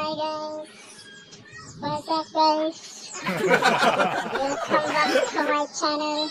Hi guys. What's up guys? Welcome back to my channel.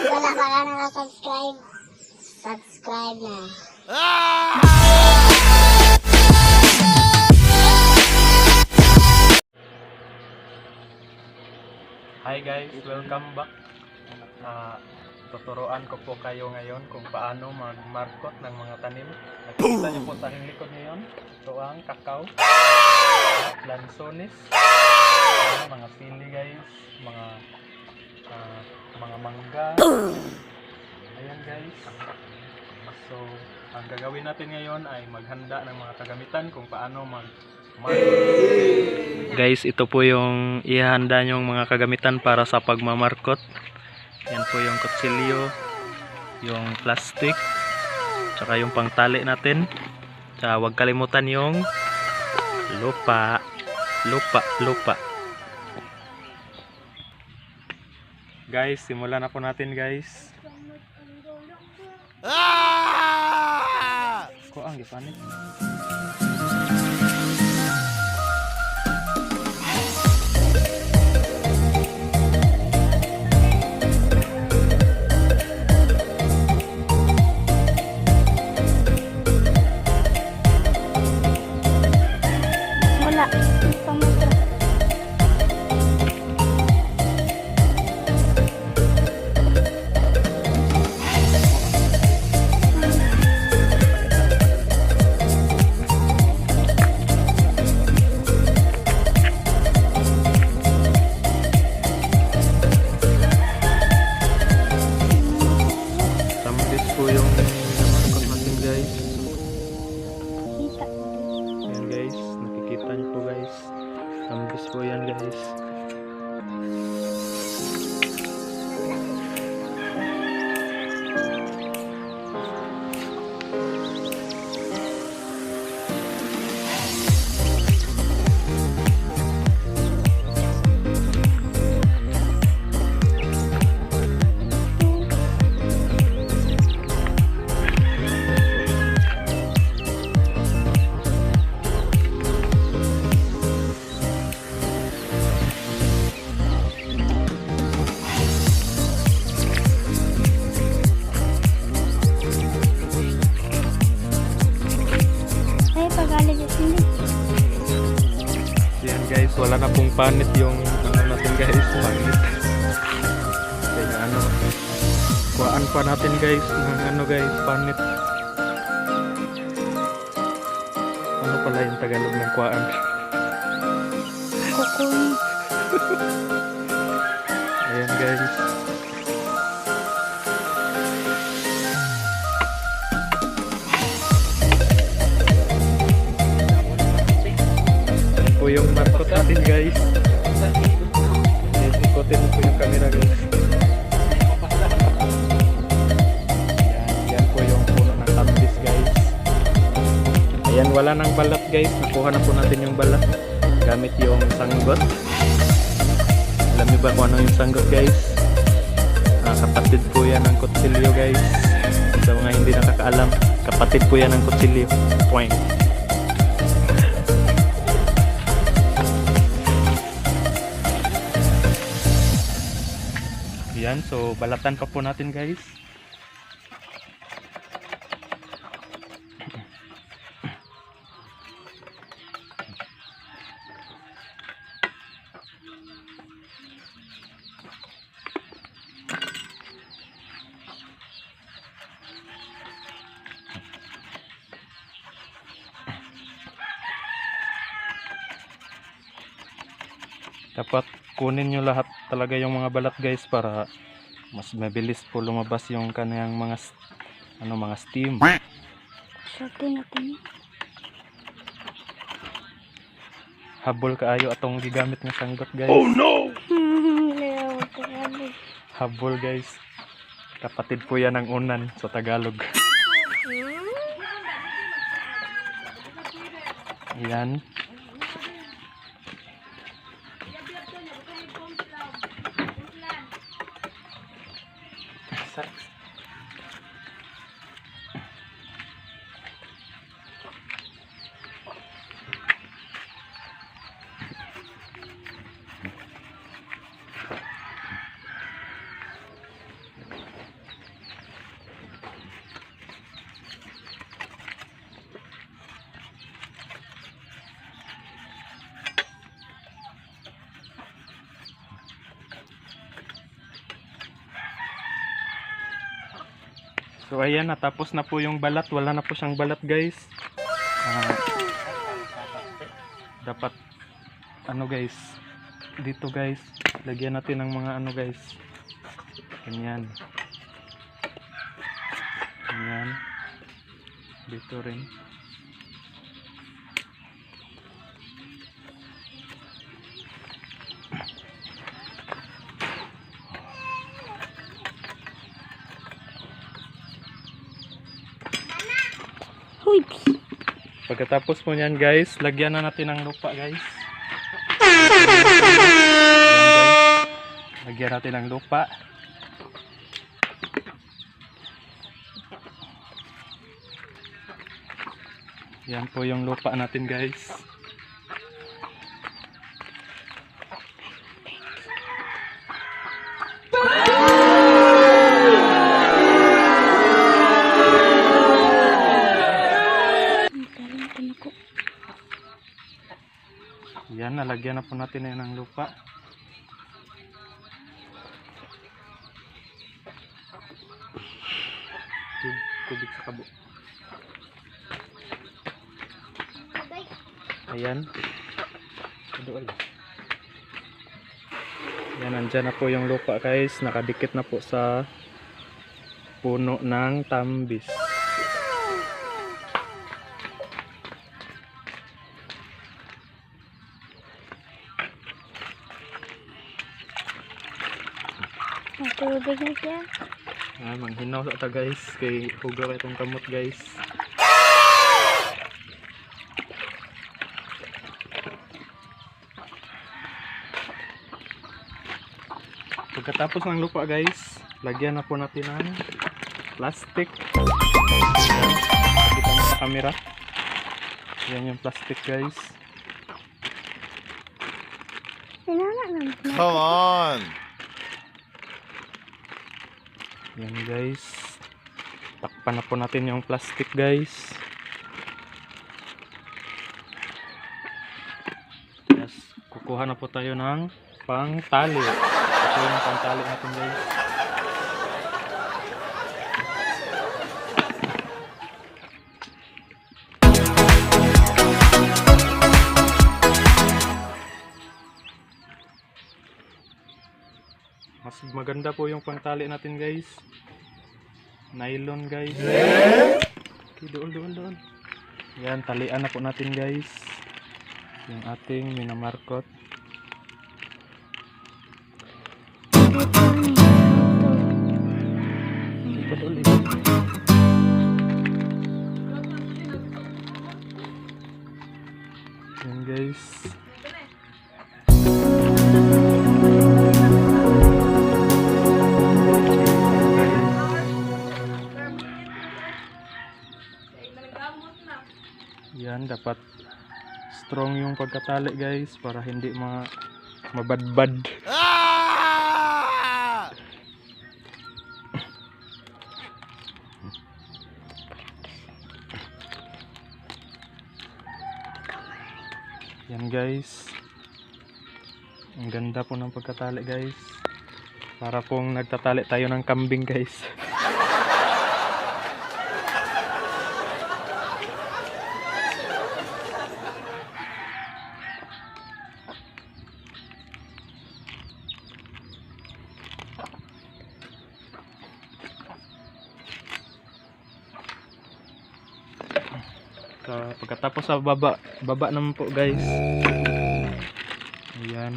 Wala pa ka nakasubscribe? Subscribe na. Hi guys, welcome back. Ah, tuturuan ko po kayo ngayon kung paano magmarkot ng mga tanim. Nakikita niyo po sa aking likod ngayon. Ito ang kakao, lansones, mga sili guys, mga ah, mga mangga. Ayan guys. So, ang gagawin natin ngayon ay maghanda ng mga kagamitan kung paano mag Guys, ito po yung ihanda nyong mga kagamitan para sa pagmamarkot. Yan po yung kutsilyo, yung plastic, tsaka yung pangtali natin. Tsaka huwag kalimutan yung lupa, lupa, lupa. Guys, simulan na po natin guys. Ko ang gipanik. Tambis po yan guys. Panit yung ano natin guys, panit. Kaya ano, kuhaan pa natin guys ng ano guys, panit. Ano pala yung Tagalog ng kuhaan? Kukun. Ayan guys. Natin guys. Ikotin po yung camera guys. Ayan, yan po yung puno ng tambis guys. Ayan, wala nang balat guys. Nakuha na po natin yung balat. Gamit yung sanggot. Alam niyo ba kung ano yung sanggot guys? Ah, kapatid po yan ng kutsilyo guys. Sa mga hindi nakakaalam, kapatid po yan ng kutsilyo. Point. Yan, so balatan pa po natin guys. Dapat kunin nyo lahat talaga yung mga balat guys para mas mabilis po lumabas yung kaniyang mga ano mga steam. Sakin natin. Habol kaayo atong gigamit nga sanggot guys. Oh no! Habol guys. Kapatid po yan ng unan sa Tagalog. Ayan. Sa- So ayan, natapos na po yung balat. Wala na po siyang balat guys. Ah, dapat, ano guys, dito guys, lagyan natin ng mga ano guys. Ganyan. Ganyan. Dito rin. Pagkatapos po niyan guys, lagyan na natin ng lupa guys. Lagyan natin ng lupa. Yan po yung lupa natin guys. Ang Yan, nalagyan na po natin ng lupa. Tubig sa kabo. Ayan. Doon. Yan, nandyan na po yung lupa guys. Nakadikit na po sa puno ng tambis. Matubig na siya. Ah, manghinaw sa ta guys. Kay hugaw itong kamot guys. Pagkatapos ng lupa guys, lagyan na po natin ng plastic. Kita mo sa camera. Yan yung plastic guys. Come on. Yan guys. Takpan na po natin yung plastic guys. Yes, kukuha na po tayo ng pangtali. Ito yung pangtali natin guys. Mas maganda po yung pangtali natin guys. Nylon guys. Okay, doon, doon, doon. Yan, talian na po natin guys. Yung ating minamarkot. Ikot ulit. Yan guys. Strong yung pagkatali guys para hindi ma mabadbad. Ah! Yan guys. Ang ganda po ng pagkatali guys. Para pong nagtatali tayo ng kambing guys. So, pagkatapos sa baba, baba naman po guys. Ayan.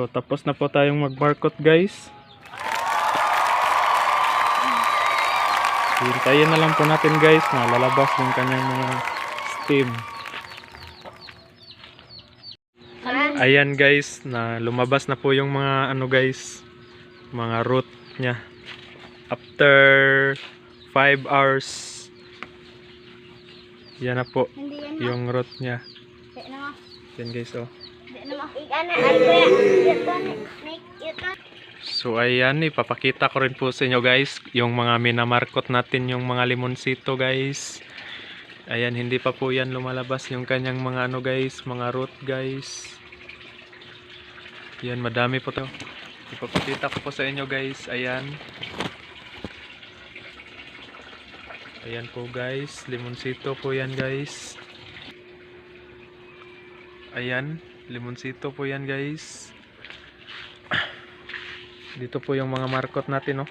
So, tapos na po tayong mag-markot guys. Hintayin na lang po natin guys na lalabas yung kanyang mga steam. Ayan guys, na lumabas na po yung mga ano guys, mga root niya. After 5 hours, yan na po yung root niya. Yan guys oh. So ayan, ipapakita ko rin po sa inyo guys, yung mga minamarkot natin yung mga limonsito guys. Ayan, hindi pa po yan lumalabas yung kanyang mga ano guys, mga root guys. Yan, madami po to. Ipapakita ko po sa inyo guys, ayan. Ayan po guys, limonsito po yan guys. Ayan, limonsito po yan guys. Dito po yung mga markot natin, no.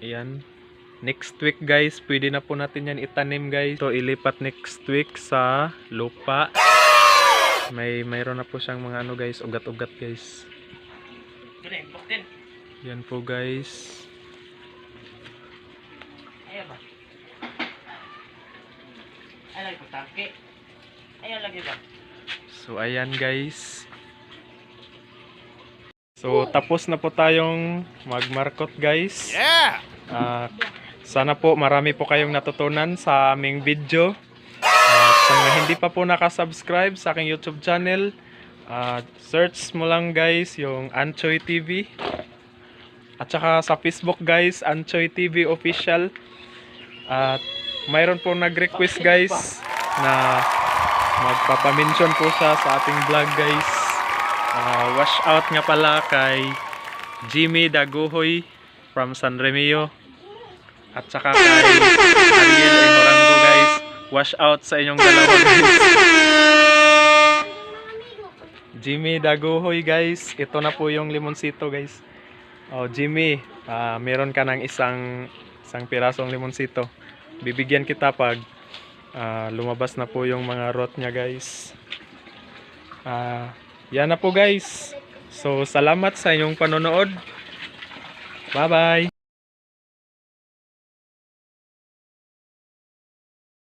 Ayan. Next week, guys, pwede na po natin yan itanim, guys. So, ilipat next week sa lupa. May mayroon na po siyang mga ano, guys, ugat-ugat, guys. Yan po, guys. Ayaw lagi ko tangke. Ayaw lagi ba? So, ayan, guys. So, tapos na po tayong magmarkot, guys. Yeah! Ah, sana po marami po kayong natutunan sa aming video. At sa mga hindi pa po nakasubscribe sa aking YouTube channel, ah, search mo lang guys yung Anchoy TV. At saka sa Facebook guys, Anchoy TV Official. At mayroon po nag-request guys na magpapamention po siya sa ating vlog guys. Ah, wash out nga pala kay Jimmy Daguhoy from San Remio. At saka kay Ariel Emorango guys. Wash out sa inyong dalawa guys. Jimmy Daguhoy guys. Ito na po yung limonsito guys. Oh Jimmy, ah, meron ka ng isang isang pirasong limonsito. Bibigyan kita pag ah, lumabas na po yung mga rot niya guys. Ah, yan na po guys. So salamat sa inyong panonood. Bye-bye.